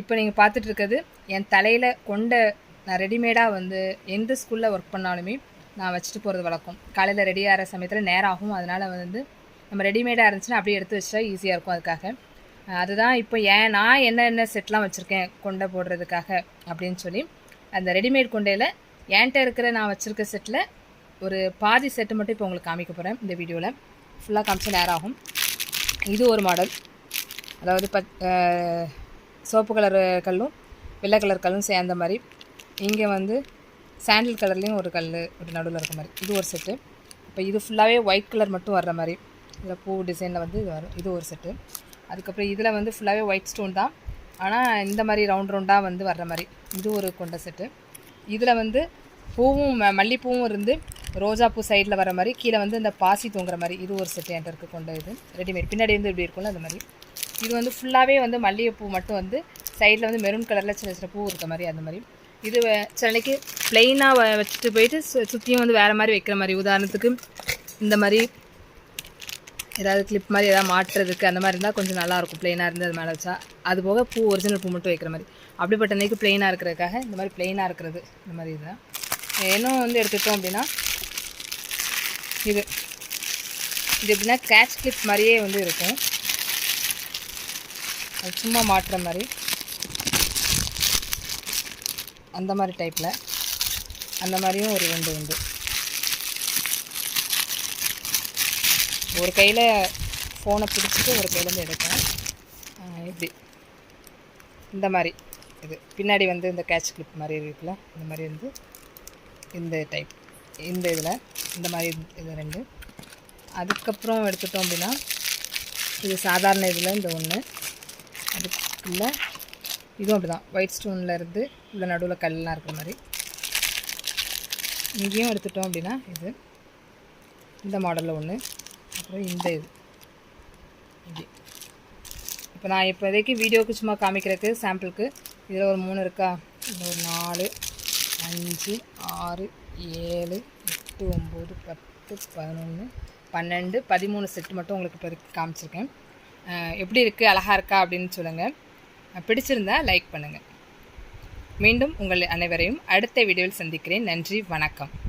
இப்போ நீங்கள் பார்த்துட்டு இருக்கிறது என் தலையில் கொண்ட நான் ரெடிமேடாக வந்து எந்த ஸ்கூலில் ஒர்க் பண்ணாலுமே நான் வச்சுட்டு போகிறது வழக்கம். காலையில் ரெடி ஆகிற சமயத்தில் நேரம் ஆகும். அதனால் வந்து நம்ம ரெடிமேடாக இருந்துச்சுன்னா அப்படியே எடுத்து வச்சா ஈஸியாக இருக்கும் அதுக்காக. அதுதான் இப்போ ஏன் நான் என்னென்ன செட்லாம் வச்சுருக்கேன் கொண்டை போடுறதுக்காக அப்படின்னு சொல்லி அந்த ரெடிமேட் கொண்டையில் என்கிட்ட இருக்கிற நான் வச்சுருக்க செட்டில் ஒரு பாதி செட்டு மட்டும் இப்போ உங்களுக்கு காமிக்க போகிறேன் இந்த வீடியோவில் ஃபுல்லாக காமிச்சு நேரம் ஆகும். இது ஒரு மாடல் அதாவது பத் சோப்பு கலர் கல்லும் வெள்ளை கலர் கல்லும் சேர்ந்த மாதிரி. இங்கே வந்து சாண்டில் கலர்லேயும் ஒரு கல் ஒரு நடுவில் இருக்க மாதிரி. இது ஒரு செட்டு இப்போ இது ஃபுல்லாகவே ஒயிட் கலர் மட்டும் வர்ற மாதிரி. இதில் பூ டிசைனில் வந்து இது வரும். இது ஒரு செட்டு அதுக்கப்புறம் இதில் வந்து ஃபுல்லாகவே ஒயிட் ஸ்டோன் தான். ஆனால் இந்த மாதிரி ரவுண்ட் ரவுண்டாக வந்து வர்ற மாதிரி. இது ஒரு கொண்ட செட்டு இதில் வந்து பூவும் ம- மல்லிப்பூவும் இருந்து ரோஜா பூ சைடில் வர மாதிரி கீழே வந்து இந்த பாசி தூங்குற மாதிரி. இது ஒரு செட்டு என்கிட்ட இருக்க கொண்ட இது. ரெடிமேட் பின்னாடி வந்து இப்படி இருக்கும்ல அந்த மாதிரி. இது வந்து ஃபுல்லாகவே வந்து மல்லிகைப்பூ மட்டும் வந்து சைடில் வந்து மெரூன் கலரில் சின்ன சின்ன பூ இருக்க மாதிரி அந்த மாதிரி. இது வ- சில ப்ளெயினாக வச்சுட்டு போயிட்டு சு- சுற்றியும் வந்து வேறு மாதிரி வைக்கிற மாதிரி. உதாரணத்துக்கு இந்த மாதிரி ஏதாவது கிளிப் மாதிரி ஏதாவது மாட்டுறதுக்கு அந்த மாதிரி இருந்தால் கொஞ்சம் நல்லாயிருக்கும் ப்ளெயினாக இருந்து அது மேலே வச்சா. அது போக பூ ஒரிஜினல் பூ மட்டும் வைக்கிற மாதிரி. அப்படிப்பட்ட அன்னைக்கு ப்ளெயினாக இருக்கிறதுக்காக இந்த மாதிரி ப்ளெயினாக இருக்கிறது. இந்த மாதிரி இதுதான். இன்னும் வந்து எடுத்துக்கிட்டோம் அப்படின்னா இது. இது எப்படின்னா கேட்ச் கிளிப் மாதிரியே வந்து இருக்கும். சும்மா மாட்டுற மாதிரி. அந்த மாதிரி டைப்பில் அந்த மாதிரியும் ஒரு ரெண்டு உண்டு. ஒரு கையில் ஃபோனை பிடிச்சிட்டு ஒரு கையிலேருந்து எடுப்பேன். இப்படி. இந்த மாதிரி. இது. பின்னாடி வந்து இந்த கேட்ச் கிளிப் மாதிரி இருக்குல்ல இந்த மாதிரி வந்து இந்த டைப் இந்த இதில் இந்த மாதிரி இது ரெண்டு. அதுக்கப்புறம் எடுத்துட்டோம் அப்படின்னா இது சாதாரண இதில் இந்த ஒன்று அதுக்குள்ள இதுவும் அப்படி தான் ஒயிட் ஸ்டோனில் இருந்து உள்ள நடுவில் கல்லாம் இருக்கிற மாதிரி. இங்கேயும் எடுத்துட்டோம் அப்படின்னா இது. இந்த மாடலில் ஒன்று அப்புறம் இந்த இது. இது. இப்போ நான் இப்போதைக்கு வீடியோவுக்கு சும்மா காமிக்கிறதுக்கு சாம்பிளுக்கு இதில் ஒரு மூணு இருக்கா? இதில் ஒரு நாலு அஞ்சு ஆறு ஏழு எட்டு ஒம்பது பத்து பதினொன்று பன்னெண்டு பதிமூணு செட்டு மட்டும் உங்களுக்கு இப்போ காமிச்சிருக்கேன். எப்படி இருக்குது அழகாக இருக்கா? அப்படின்னு சொல்லுங்கள் பிடிச்சிருந்தா லைக் பண்ணுங்கள் மீண்டும் உங்கள் அனைவரையும் அடுத்த வீடியோவில் சந்திக்கிறேன். நன்றி வணக்கம்.